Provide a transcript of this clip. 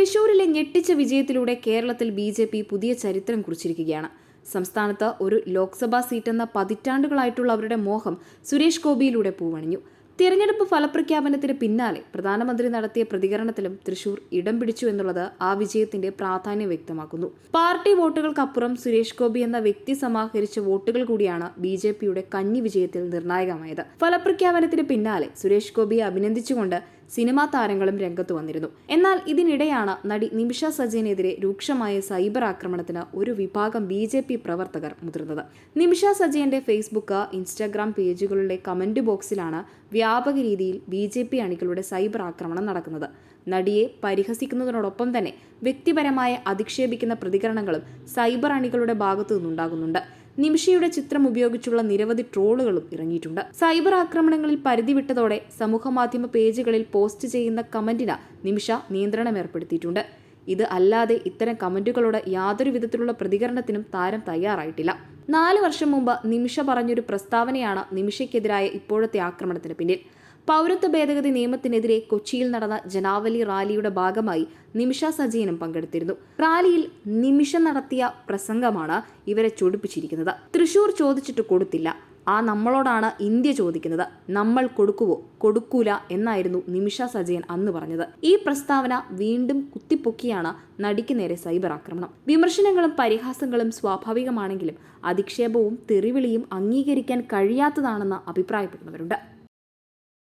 തൃശൂരിലെ ഞെട്ടിച്ച വിജയത്തിലൂടെ കേരളത്തിൽ ബി ജെ പി പുതിയ ചരിത്രം കുറിച്ചിരിക്കുകയാണ്. സംസ്ഥാനത്ത് ഒരു ലോക്സഭാ സീറ്റെന്ന പതിറ്റാണ്ടുകളായിട്ടുള്ള അവരുടെ മോഹം സുരേഷ് ഗോപിയിലൂടെ പൂവണിഞ്ഞു. തിരഞ്ഞെടുപ്പ് ഫലപ്രഖ്യാപനത്തിന് പിന്നാലെ പ്രധാനമന്ത്രി നടത്തിയ പ്രതികരണത്തിലും തൃശൂർ ഇടം പിടിച്ചു എന്നുള്ളത് ആ വിജയത്തിന്റെ പ്രാധാന്യം വ്യക്തമാക്കുന്നു. പാർട്ടി വോട്ടുകൾക്കപ്പുറം സുരേഷ് ഗോപി എന്ന വ്യക്തി സമാഹരിച്ച വോട്ടുകൾ കൂടിയാണ് ബി ജെ പിയുടെ കന്നി വിജയത്തിൽ നിർണായകമായത്. ഫലപ്രഖ്യാപനത്തിന് പിന്നാലെ സുരേഷ് ഗോപിയെ അഭിനന്ദിച്ചുകൊണ്ട് സിനിമാ താരങ്ങളും രംഗത്ത് വന്നിരുന്നു. എന്നാൽ ഇതിനിടെയാണ് നടി നിമിഷ സജീനെതിരെ രൂക്ഷമായ സൈബർ ആക്രമണത്തിന് ഒരു വിഭാഗം ബി ജെ പി പ്രവർത്തകർ മുതിർന്നത്. നിമിഷ സജയന്റെ ഫേസ്ബുക്ക് ഇൻസ്റ്റാഗ്രാം പേജുകളുടെ കമന്റ് ബോക്സിലാണ് വ്യാപക രീതിയിൽ ബി ജെ പി അണികളുടെ സൈബർ ആക്രമണം നടക്കുന്നത്. നടിയെ പരിഹസിക്കുന്നതിനോടൊപ്പം തന്നെ വ്യക്തിപരമായ അധിക്ഷേപിക്കുന്ന പ്രതികരണങ്ങളും സൈബർ അണികളുടെ ഭാഗത്തു നിന്നുണ്ടാകുന്നുണ്ട്. നിമിഷയുടെ ചിത്രം ഉപയോഗിച്ചുള്ള നിരവധി ട്രോളുകളും ഇറങ്ങിയിട്ടുണ്ട്. സൈബർ ആക്രമണങ്ങളിൽ പരിധി വിട്ടതോടെ സമൂഹമാധ്യമ പേജുകളിൽ പോസ്റ്റ് ചെയ്യുന്ന കമന്റിന് നിമിഷ നിയന്ത്രണം ഏർപ്പെടുത്തിയിട്ടുണ്ട്. ഇത് അല്ലാതെ ഇത്തരം കമന്റുകളോട് യാതൊരു വിധത്തിലുള്ള പ്രതികരണത്തിനും താരം തയ്യാറായിട്ടില്ല. നാല് വർഷം മുമ്പ് നിമിഷ പറഞ്ഞൊരു പ്രസ്താവനയാണ് നിമിഷയ്ക്കെതിരായ ഇപ്പോഴത്തെ ആക്രമണത്തിന് പിന്നിൽ. പൗരത്വ ഭേദഗതി നിയമത്തിനെതിരെ കൊച്ചിയിൽ നടന്ന ജനാവലി റാലിയുടെ ഭാഗമായി നിമിഷ സജീനും പങ്കെടുത്തിരുന്നു. റാലിയിൽ നിമിഷ നടത്തിയ പ്രസംഗമാണ് ഇവരെ ചൊടിപ്പിച്ചിരിക്കുന്നത്. തൃശൂർ ചോദിച്ചിട്ട് കൊടുത്തില്ല. ആ നമ്മളോടാണ് ഇന്ത്യ ചോദിക്കുന്നത്. നമ്മൾ കൊടുക്കുവോ? കൊടുക്കൂല എന്നായിരുന്നു നിമിഷ സജയൻ അന്ന് പറഞ്ഞത്. ഈ പ്രസ്താവന വീണ്ടും കുത്തിപ്പൊക്കിയാണ് നടിക്ക് നേരെ സൈബർ ആക്രമണം. വിമർശനങ്ങളും പരിഹാസങ്ങളും സ്വാഭാവികമാണെങ്കിലും അധിക്ഷേപവും തെറിവിളിയും അംഗീകരിക്കാൻ കഴിയാത്തതാണെന്ന് അഭിപ്രായപ്പെടുന്നവരുണ്ട്.